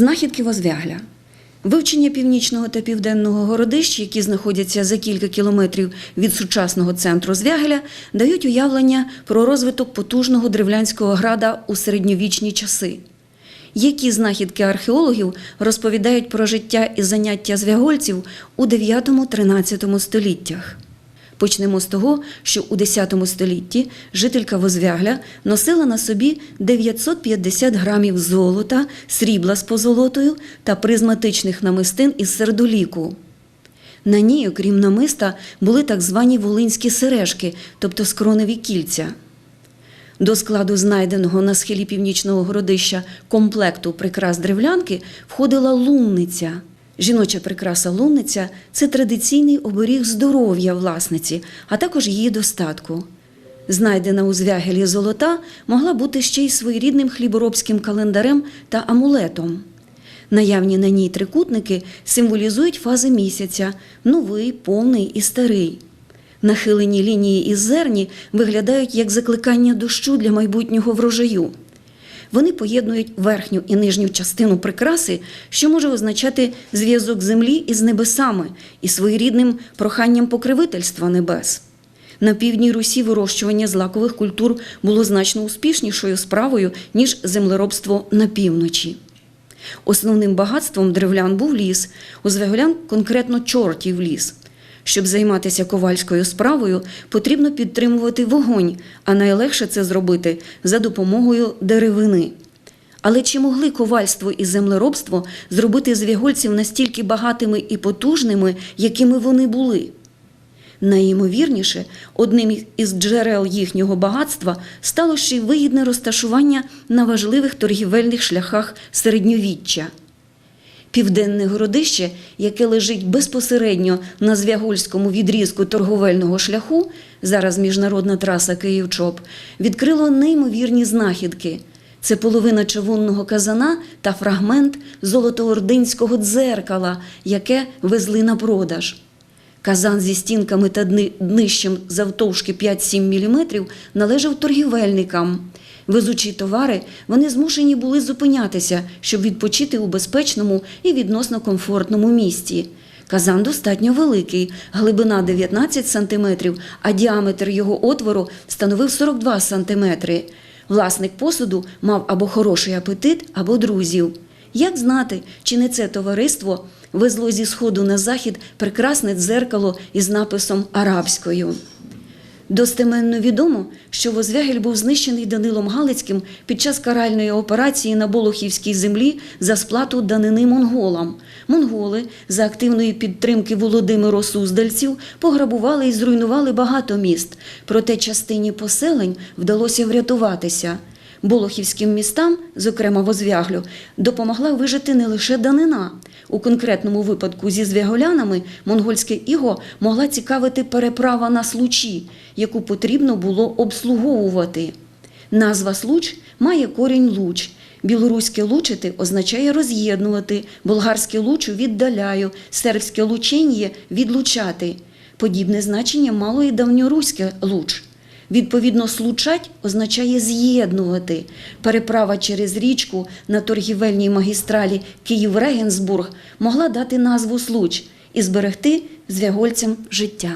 Знахідки Возвягля. Вивчення північного та південного городищ, які знаходяться за кілька кілометрів від сучасного центру Звягеля, дають уявлення про розвиток потужного древлянського града у середньовічні часи. Які знахідки археологів розповідають про життя і заняття звягольців у 9-13 століттях? Почнемо з того, що у X столітті жителька Возвягля носила на собі 950 грамів золота, срібла з позолотою та призматичних намистин із сердоліку. На ній, окрім намиста, були так звані волинські сережки, тобто скроневі кільця. До складу знайденого на схилі північного городища комплекту прикрас древлянки входила лунниця. Жіноча прикраса лунниця це традиційний оберіг здоров'я власниці, а також її достатку. Знайдена у звягелі золота могла бути ще й своєрідним хліборобським календарем та амулетом. Наявні на ній трикутники символізують фази місяця новий, повний і старий. Нахилені лінії із зерні виглядають як закликання дощу для майбутнього врожаю. Вони поєднують верхню і нижню частину прикраси, що може означати зв'язок землі із небесами і своєрідним проханням покривительства небес. На півдній Русі вирощування злакових культур було значно успішнішою справою, ніж землеробство на півночі. Основним багатством древлян був ліс, у звеголян конкретно чортів ліс. Щоб займатися ковальською справою, потрібно підтримувати вогонь, а найлегше це зробити за допомогою деревини. Але чи могли ковальство і землеробство зробити звягольців настільки багатими і потужними, якими вони були? Найімовірніше, одним із джерел їхнього багатства стало ще й вигідне розташування на важливих торгівельних шляхах середньовіччя. Південне городище, яке лежить безпосередньо на Звягольському відрізку торговельного шляху, зараз міжнародна траса Київ-Чоп, відкрило неймовірні знахідки. Це половина чавунного казана та фрагмент золотоординського дзеркала, яке везли на продаж. Казан зі стінками та дни- днищем завтовшки 5-7 мм належав торгівельникам. Везучи товари, вони змушені були зупинятися, щоб відпочити у безпечному і відносно комфортному місті. Казан достатньо великий, глибина 19 см, а діаметр його отвору становив 42 см. Власник посуду мав або хороший апетит, або друзів. Як знати, чи не це товариство везло зі сходу на захід прекрасне дзеркало із написом арабською? Достеменно відомо, що Возвягель був знищений Данилом Галицьким під час каральної операції на Болохівській землі за сплату данини монголам. Монголи за активної підтримки Володимиро Суздальців пограбували і зруйнували багато міст, проте частині поселень вдалося врятуватися. Болохівським містам, зокрема Возвяглю, допомогла вижити не лише данина. У конкретному випадку зі звяголянами монгольське іго могла цікавити переправа на случі, яку потрібно було обслуговувати. Назва случ має корінь луч. Білоруське лучити означає роз'єднувати, болгарське лучу віддаляю, сербське лученьє відлучати. Подібне значення мало і давньоруське луч. Відповідно, случать означає з'єднувати. Переправа через річку на торгівельній магістралі Київ-Регенсбург могла дати назву случ і зберегти звягольцям життя.